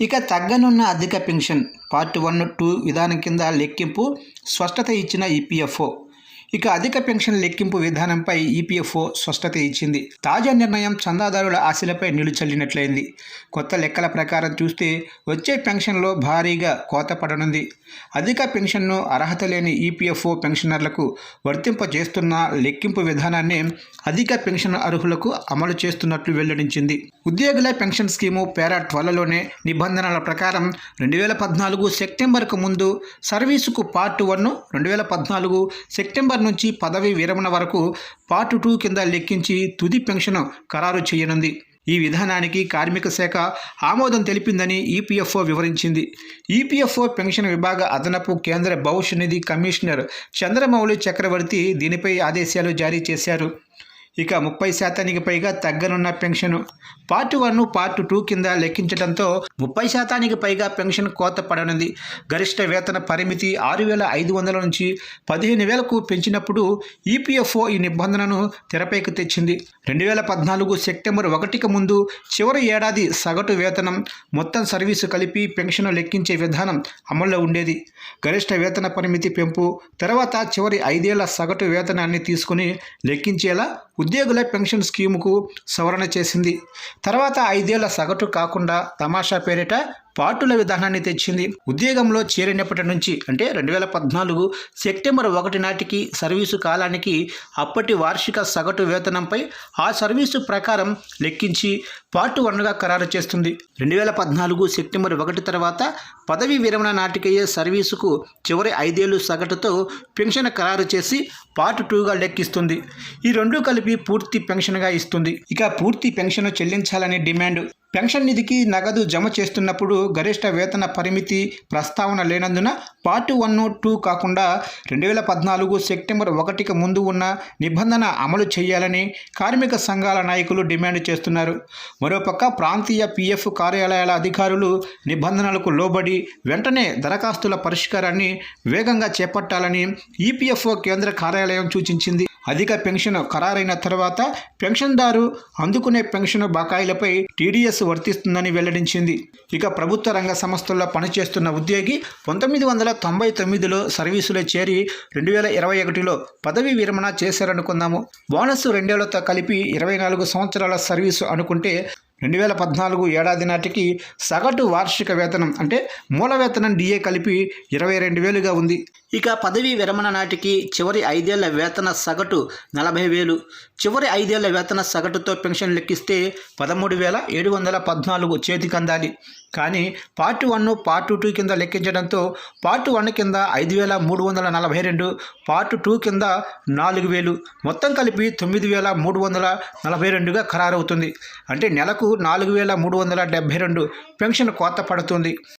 ఇక తగ్గనున్న అధిక pension part one two విధానం కింద లెక్కింపు స్పష్టత ఇచ్చిన ఈపీఎఫ్ఓ ఇక అధిక పెన్షన్ లెక్కింపు విధానంపై ఈపీఎఫ్ఓ స్పష్టత ఇచ్చింది. తాజా నిర్ణయం చందాదారుల ఆశలపై నిలుచల్లినట్లయింది. కొత్త లెక్కల ప్రకారం చూస్తే వచ్చే పెన్షన్లో భారీగా కోత పడనుంది. అధిక పెన్షన్ను అర్హత లేని ఈపీఎఫ్ఓ పెన్షనర్లకు వర్తింపజేస్తున్న లెక్కింపు విధానాన్ని అధిక పెన్షన్ అర్హులకు అమలు చేస్తున్నట్లు వెల్లడించింది. ఉద్యోగుల పెన్షన్ స్కీము పేరా ట్వెల్వ్లోనే నిబంధనల ప్రకారం రెండు వేల పద్నాలుగు సెప్టెంబర్కు ముందు సర్వీసుకు పార్ట్ వన్ రెండు వేల పద్నాలుగు సెప్టెంబర్ నుంచి పదవి విరమణ వరకు పార్ట్ టూ కింద లెక్కించి తుది పెన్షన్ ఖరారు చేయనుంది. ఈ విధానానికి కార్మిక శాఖ ఆమోదం తెలిపిందని ఈపీఎఫ్ఓ వివరించింది. ఈపీఎఫ్ఓ పెన్షన్ విభాగ అదనపు కేంద్ర భవిష్య నిధి కమిషనర్ చంద్రమౌళి చక్రవర్తి దీనిపై ఆదేశాలు జారీ చేశారు. ఇక ముప్పై శాతానికి పైగా తగ్గనున్న pension. Part one part two కింద లెక్కించడంతో ముప్పై శాతానికి పైగా పెన్షన్ కోత పడనుంది. గరిష్ట వేతన పరిమితి ఆరు వేల ఐదు వందల నుంచి పదిహేను వేలకు పెంచినప్పుడు ఈపీఎఫ్ఓ ఈ నిబంధనను తెరపైకి తెచ్చింది. రెండు వేల పద్నాలుగు సెప్టెంబర్ ఒకటికి ముందు చివరి ఏడాది సగటు వేతనం మొత్తం సర్వీసు కలిపి పెన్షన్ లెక్కించే విధానం అమల్లో ఉండేది. గరిష్ట వేతన పరిమితి పెంపు తర్వాత చివరి ఐదేళ్ళ సగటు వేతనాన్ని తీసుకుని లెక్కించేలా ఉద్యోగుల పెన్షన్ స్కీముకు సవరణ చేసింది. తర్వాత ఐదేళ్ళ సగటు కాకుండా తమాషా పేరిట పార్టుల విధానాన్ని తెచ్చింది. ఉద్యోగంలో చేరినప్పటి నుంచి అంటే రెండు వేల పద్నాలుగు సెప్టెంబర్ ఒకటి నాటికి సర్వీసు కాలానికి అప్పటి వార్షిక సగటు వేతనంపై ఆ సర్వీసు ప్రకారం లెక్కించి పార్ట్ వన్గా ఖరారు చేస్తుంది. రెండు వేల పద్నాలుగు సెప్టెంబర్ ఒకటి తర్వాత పదవి విరమణ నాటికయ్యే సర్వీసుకు చివరి ఐదేళ్ళు సగటుతో పెన్షన్ ఖరారు చేసి పార్ట్ టూగా లెక్కిస్తుంది. ఈ రెండు కలిపి పూర్తి పెన్షన్గా ఇస్తుంది. ఇక పూర్తి పెన్షన్ చెల్లించాలని డిమాండ్ పెన్షన్ నిధికి నగదు జమ చేస్తున్నప్పుడు గరిష్ట వేతన పరిమితి ప్రస్తావన లేనందున పార్ట్ వన్ టూ కాకుండా రెండు వేల పద్నాలుగు సెప్టెంబర్ ఒకటికి ముందు ఉన్న నిబంధన అమలు చేయాలని కార్మిక సంఘాల నాయకులు డిమాండ్ చేస్తున్నారు. మరోపక్క ప్రాంతీయ పీఎఫ్ కార్యాలయాల అధికారులు నిబంధనలకు లోబడి వెంటనే దరఖాస్తుల పరిష్కారాన్ని వేగంగా చేపట్టాలని ఈపీఎఫ్ఓ కేంద్ర కార్యాలయం సూచించింది. అధిక పెన్షన్ ఖరారైన తర్వాత పెన్షన్దారు అందుకునే పెన్షన్ బకాయిలపై టీడీఎస్ వర్తిస్తుందని వెల్లడించింది. ఇక ప్రభుత్వ రంగ సంస్థల్లో పనిచేస్తున్న ఉద్యోగి పంతొమ్మిది వందల తొంభై తొమ్మిదిలో సర్వీసులో చేరి రెండు వేల ఇరవై ఒకటిలో పదవీ విరమణ చేశారనుకుందాము. బోనస్ రెండేళ్ళతో కలిపి ఇరవై నాలుగు సంవత్సరాల సర్వీసు అనుకుంటే రెండు వేల పద్నాలుగు ఏడాది నాటికి సగటు వార్షిక వేతనం అంటే మూల వేతనం డిఏ కలిపి ఇరవై రెండు వేలుగా ఉంది. ఇక పదవీ విరమణ నాటికి చివరి ఐదేళ్ళ వేతన సగటు నలభై వేలు. చివరి ఐదేళ్ళ వేతన సగటుతో పెన్షన్ లెక్కిస్తే పదమూడు వేల ఏడు వందల పద్నాలుగు చేతికి అందాలి కానీ పార్ట్ వన్ పార్ట్ టూ కింద లెక్కించడంతో పార్ట్ వన్ కింద ఐదు వేల మూడు వందల నలభై రెండు పార్ట్ టూ కింద నాలుగు వేలు. మొత్తం కలిపి తొమ్మిది వేల మూడు వందల నలభై రెండుగా ఖరారవుతుంది. అంటే నెలకు నాలుగు వేల మూడు వందల డెబ్భై రెండు పెన్షన్ కోత పడుతుంది.